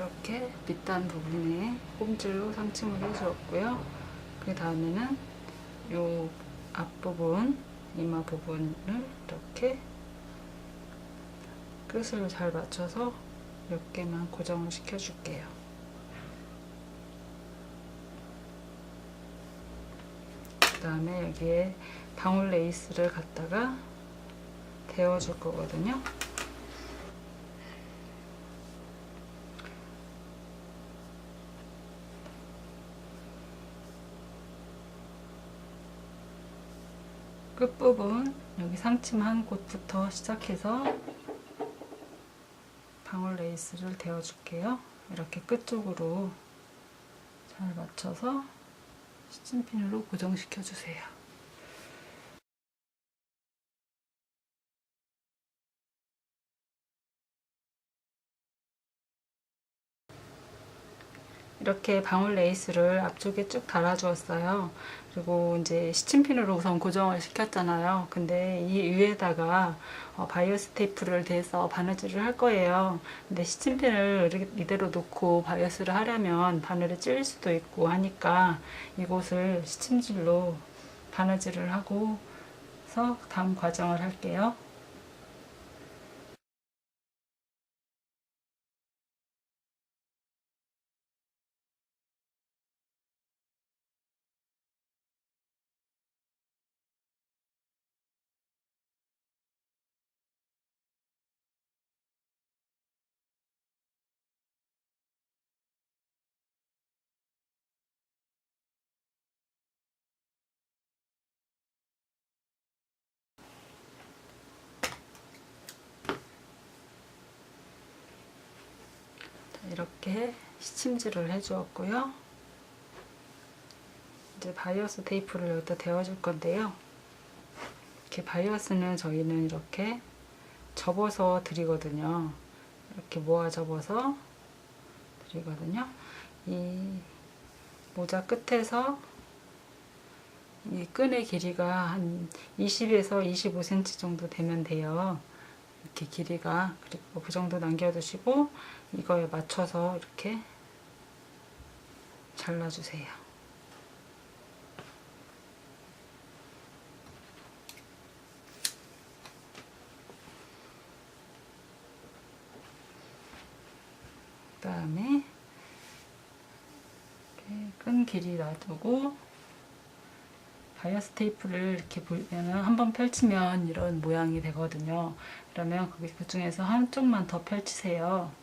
이렇게 밑단 부분에 꼼질로 상침을 해주었고요. 그 다음에는 이 앞부분, 이마 부분을 이렇게 끝을 잘 맞춰서 몇 개만 고정을 시켜줄게요. 그 다음에 여기에 방울 레이스를 갖다가 데워줄 거거든요. 끝부분 여기 상침 한 곳부터 시작해서 방울 레이스를 데워줄게요. 이렇게 끝쪽으로 잘 맞춰서 시침핀으로 고정시켜 주세요. 이렇게 방울 레이스를 앞쪽에 쭉 달아주었어요. 그리고 이제 시침핀으로 우선 고정을 시켰잖아요. 근데 이 위에다가 어, 바이오스 테이프를 대서 바느질을 할 거예요. 근데 시침핀을 이대로 놓고 바이오스를 하려면 바늘이 찔릴 수도 있고 하니까 이곳을 시침질로 바느질을 하고 서 다음 과정을 할게요. 이렇게 시침질을 해주었고요. 이제 바이오스 테이프를 여기다 대어줄 건데요. 이렇게 바이오스는 저희는 이렇게 접어서 드리거든요. 이렇게 모아 접어서 드리거든요. 이 모자 끝에서 이 끈의 길이가 한 20에서 25cm 정도 되면 돼요. 이렇게 길이가 그리고 그 정도 남겨두시고 이거에 맞춰서 이렇게 잘라주세요. 그 다음에 끈 길이 놔두고 바이어스 테이프를 이렇게 보면은 한번 펼치면 이런 모양이 되거든요. 그러면 거기 그 중에서 한쪽만 더 펼치세요.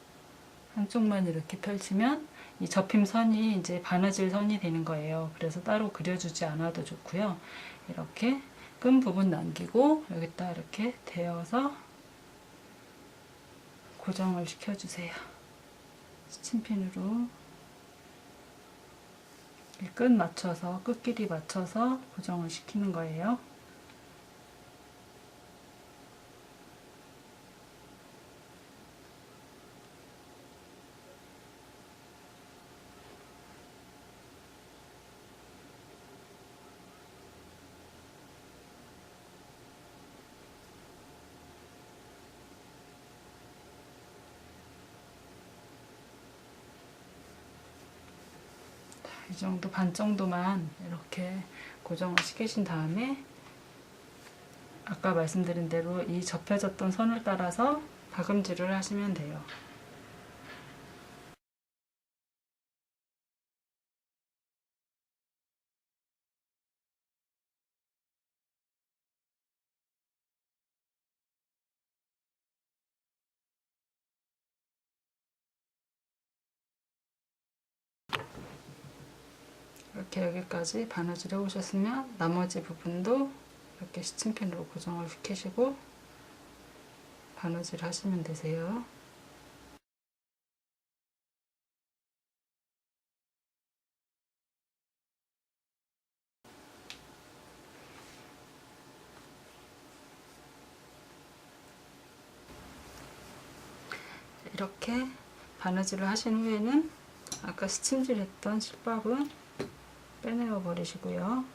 한쪽만 이렇게 펼치면 이 접힘 선이 이제 바느질 선이 되는 거예요. 그래서 따로 그려주지 않아도 좋고요. 이렇게 끈 부분 남기고 여기다 이렇게 대어서 고정을 시켜주세요. 스침핀으로 끝 맞춰서 끝 길이 맞춰서 고정을 시키는 거예요. 이 정도 반 정도만 이렇게 고정을 시키신 다음에 아까 말씀드린 대로 이 접혀졌던 선을 따라서 다금질을 하시면 돼요. 이렇게 여기까지 바느질 해오셨으면 나머지 부분도 이렇게 시침핀으로 고정을 시키시고 바느질 하시면 되세요. 이렇게 바느질을 하신 후에는 아까 스침질 했던 실밥은 빼내어 버리시고요.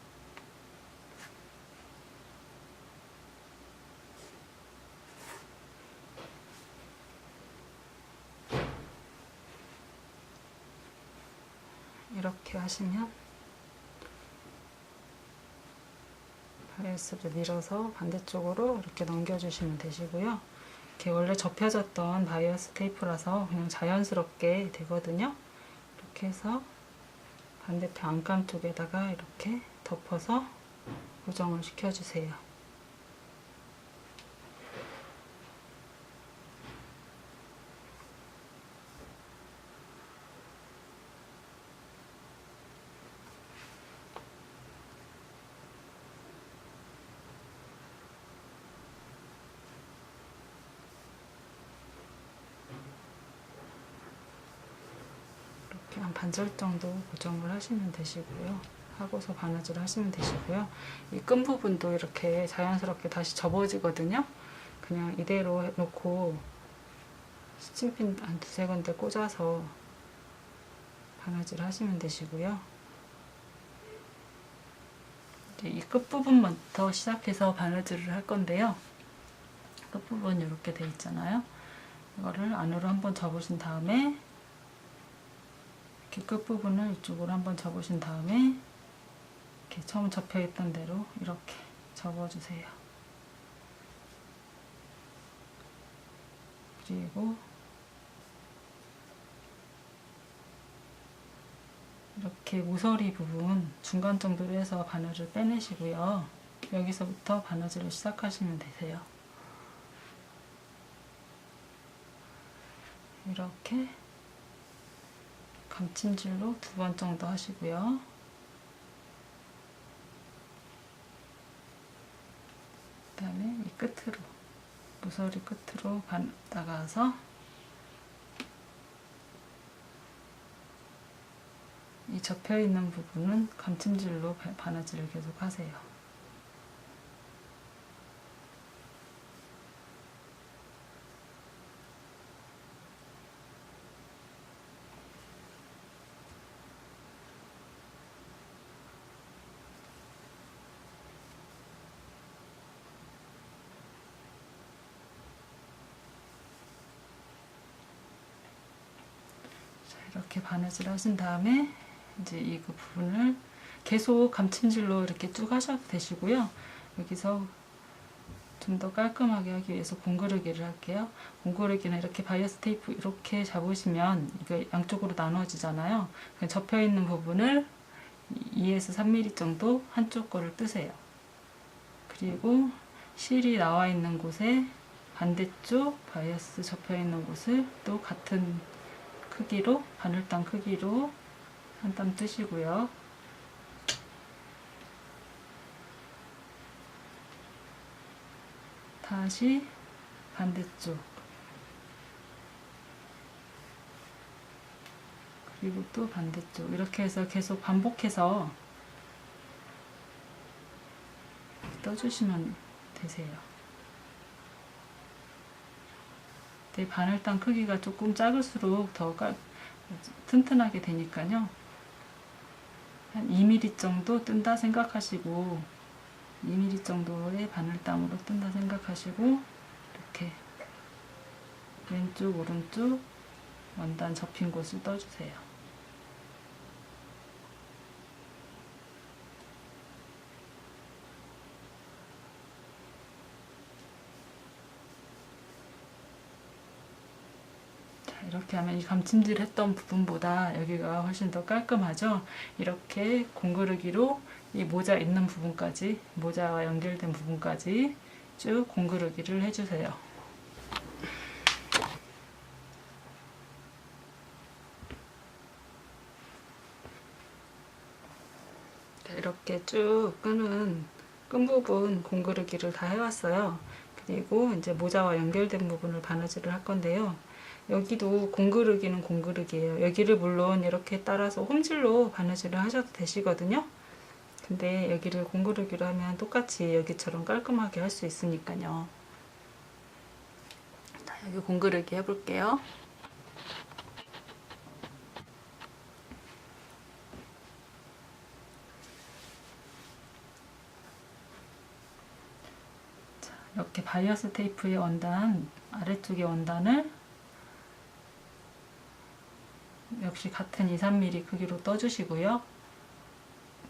이렇게 하시면 바이어스를 밀어서 반대쪽으로 이렇게 넘겨주시면 되시고요. 이렇게 원래 접혀졌던 바이어스 테이프라서 그냥 자연스럽게 되거든요. 이렇게 해서 반대편 안감 쪽에다가 이렇게 덮어서 고정을 시켜주세요. 한 반절 정도 고정을 하시면 되시고요. 하고서 바느질 하시면 되시고요. 이 끈 부분도 이렇게 자연스럽게 다시 접어지거든요. 그냥 이대로 놓고 스친핀 한 두세 군데 꽂아서 바느질 하시면 되시고요. 이제 이 끝부분부터 시작해서 바느질을 할 건데요. 끝부분 이렇게 돼 있잖아요. 이거를 안으로 한번 접으신 다음에 이렇게 끝부분을 이쪽으로 한번 접으신 다음에 이렇게 처음 접혀 있던 대로 이렇게 접어주세요. 그리고 이렇게 모서리 부분 중간 정도로 해서 바늘을 빼내시고요. 여기서부터 바느질을 시작하시면 되세요. 이렇게 감침질로 두 번 정도 하시고요. 그 다음에 이 끝으로 모서리 끝으로 반 나가서 이 접혀 있는 부분은 감침질로 바- 바느질을 계속 하세요. 이렇게 바느질 하신 다음에 이제 이 그 부분을 계속 감침질로 이렇게 쭉 하셔도 되시고요. 여기서 좀 더 깔끔하게 하기 위해서 공그르기를 할게요. 공그르기는 이렇게 바이어스 테이프 이렇게 잡으시면 이게 양쪽으로 나눠지잖아요. 그냥 접혀 있는 부분을 2에서 3mm 정도 한쪽 거를 뜨세요. 그리고 실이 나와 있는 곳에 반대쪽 바이어스 접혀 있는 곳을 또 같은 크기로 바늘땀 크기로 한 땀 뜨시고요. 다시 반대쪽 그리고 또 반대쪽 이렇게 해서 계속 반복해서 떠주시면 되세요. 내 바늘땀 크기가 조금 작을수록 더 깔, 튼튼하게 되니까요. 한 2mm 정도 뜬다 생각하시고 2mm 정도의 바늘땀으로 뜬다 생각하시고 이렇게 왼쪽 오른쪽 원단 접힌 곳을 떠주세요. 자, 이렇게 하면 이 감침질 했던 부분보다 여기가 훨씬 더 깔끔하죠? 이렇게 공그르기로 이 모자 있는 부분까지, 모자와 연결된 부분까지 쭉 공그르기를 해주세요. 자, 이렇게 쭉 끄는 끈 부분 공그르기를 다 해왔어요. 그리고 이제 모자와 연결된 부분을 바느질을 할 건데요. 여기도 공그르기는 공그르기예요. 여기를 물론 이렇게 따라서 홈질로 바느질을 하셔도 되시거든요. 근데 여기를 공그르기로 하면 똑같이 여기처럼 깔끔하게 할 수 있으니까요. 자, 여기 공그르기 해볼게요. 자, 이렇게 바이어스 테이프의 원단 아래쪽의 원단을 역시 같은 2, 3mm 크기로 떠주시고요.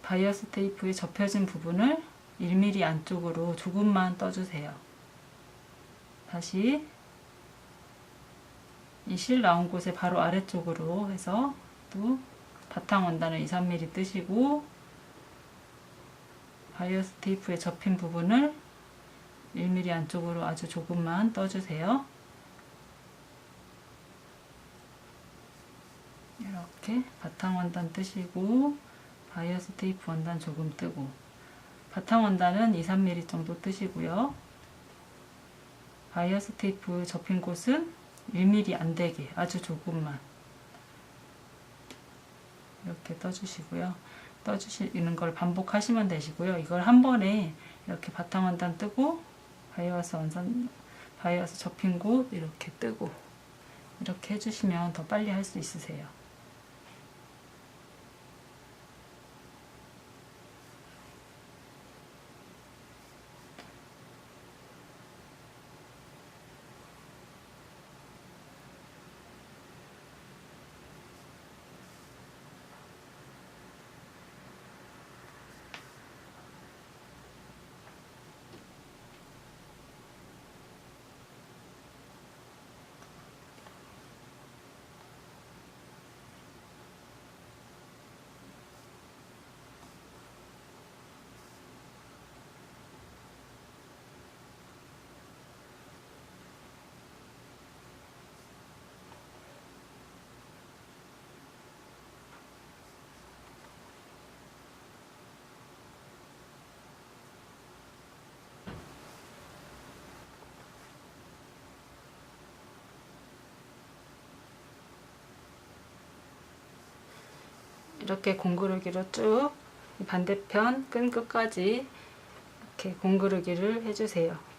바이어스 테이프에 접혀진 부분을 1mm 안쪽으로 조금만 떠주세요. 다시 이 실 나온 곳에 바로 아래쪽으로 해서 또 바탕 원단을 2, 3mm 뜨시고 바이어스 테이프에 접힌 부분을 1mm 안쪽으로 아주 조금만 떠주세요. 이렇게 바탕 원단 뜨시고 바이어스 테이프 원단 조금 뜨고 바탕 원단은 2, 3mm 정도 뜨시고요. 바이어스 테이프 접힌 곳은 1mm 안 되게 아주 조금만 이렇게 떠주시고요. 떠주시는 걸 반복하시면 되시고요. 이걸 한 번에 이렇게 바탕 원단 뜨고 바이어스 원단 바이어스 접힌 곳 이렇게 뜨고 이렇게 해주시면 더 빨리 할 수 있으세요. 이렇게 공구르기로 쭉이 반대편 끈 끝까지 이렇게 공구르기를 해주세요.